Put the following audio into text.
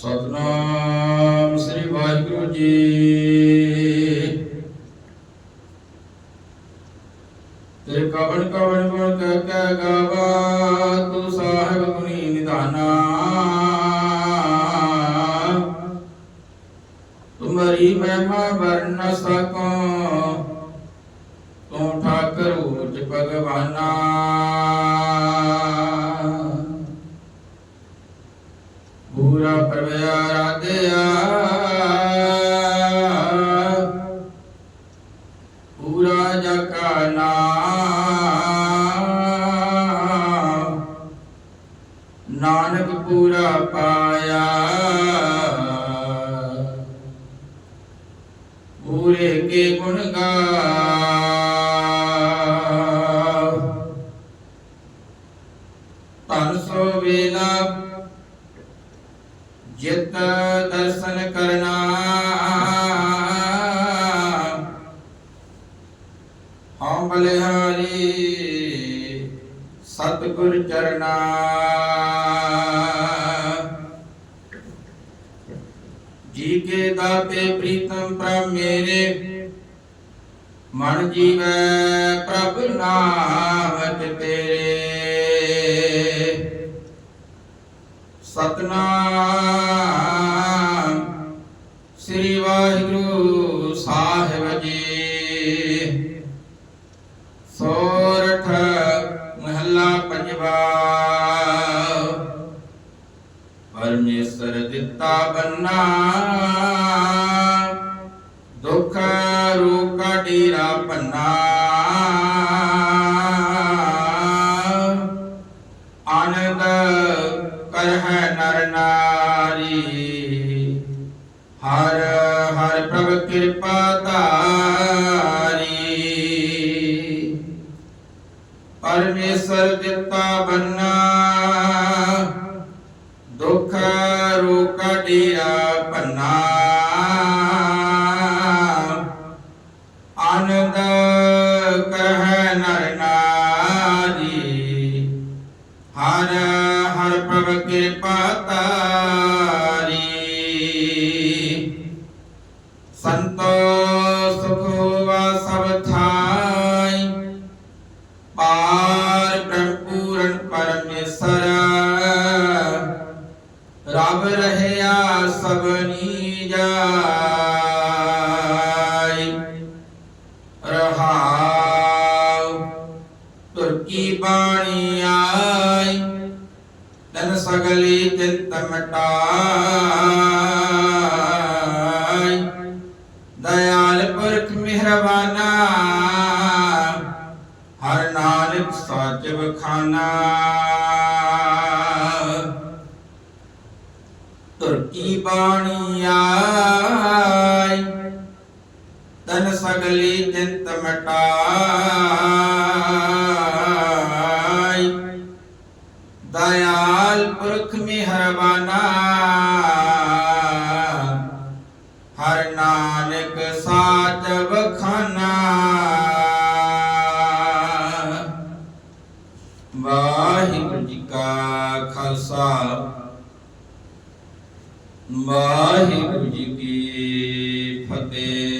ਸਤਨਾਮ ਸ੍ਰੀ ਵਾਹਿਗੁਰੂ ਜੀ। ਤੇਰੇ ਕਵਣ ਕਵਣ ਗੁਣ ਕਹਿ ਕਹਿ ਗਾਵਾ ਤੂੰ ਸਾਹਿਬ ਗੁਣੀ ਨਿਧਾਨਾ। ਤੁਮਰੀ ਮਹਿਮਾ ਵਰਨ ਨ ਸਕੋ, ਤੂੰ ਠਾਕਰ ਉਚ ਭਗਵਾਨਾ ਪੂਰਾ ਪਰਵਿਆ ਪੂਰਾ ਜਕਾ ਨਾਮ ਨਾਨਕ ਪੂਰਾ ਪਾਇਆ। ਪੂਰੇ ਕੇ ਗੁਣ ਗਾ। ਧਨ ਸੋ ਵੇਲਾ ਜਿਤ ਦਰਸ਼ਨ ਕਰਨਾ ਹਉ ਬਲਿਹਾਰੀ ਸਤਿਗੁਰ ਚਰਨਾ ਜੀ ਕੇ ਦਾਤੇ ਪ੍ਰੀਤਮ ਪ੍ਰਭ ਮੇਰੇ ਮਨ ਜੀਵੈ ਪ੍ਰਭ ਨਾਮ ਤੇਰੇ ਸਤਨਾਮ ਸ੍ਰੀ ਵਾਹਿਗੁਰੂ ਸਾਹਿਬ ਜੀ। ਸੋਰਠ ਮਹੱਲਾ ਪੰਜਵਾ। ਪਰਮੇਸ਼ਰ ਦਿੱਤਾ ਬੰਨਾ। ਦੁੱਖ ਰੋਕਾ ਡੇਰਾ ਪੰਨਾ। ਆਨੰਦ ਕਰਹਿ ਨਰ ਨਾਰੀ। ਹਰ ਹਰ ਪ੍ਰਭ ਕਿਰਪਾ ਧਾਰੀ। ਪਰਮੇਸ਼ਰ ਦਿੱਤਾ ਬੰਨਾ, ਦੁੱਖ ਰੋਕਾ ਡੇਰਾ ਪੰਨਾ ਆਨੰਦ ਕਰਹਿ ਨਰ ਨਾਰੀ। ਹਰ ਹਰ ਪ੍ਰਭ ਕਿਰਪਾ ਤਾਰੀ ਸੰਤੋ ਸੁਖ ਹੋਵਾ ਸਭ ਥਾਈ ਪਾਰ ਬ੍ਰਹਮ ਪੂਰਨ ਪਰਮੇਸ਼ਰ ਰਬ ਰਹਿਆ ਸਭਨੀ ਜਾਈ ਰਹਾਉ ਤੁਰਕੀ ਬਾਣੀ ਆਈ ਤਨ ਸਗਲੀ ਚਿੰਤ ਮਟਾਈ ਦਇਆਲ ਪੁਰਖ ਮਿਹਰਬਾਨਾ ਹਰ ਨਾਨਕ ਸਾਚ ਬਖਾਨਾ ਤੁਰਕੀ ਬਾਣੀ ਆਈ ਤਨ ਸਗਲੀ ਚਿੰਤ ਮਟਾਈ। ਅਕਾਲ। ਵਾਹਿਗੁਰੂ ਜੀ ਕੀ ਫਤਿਹ।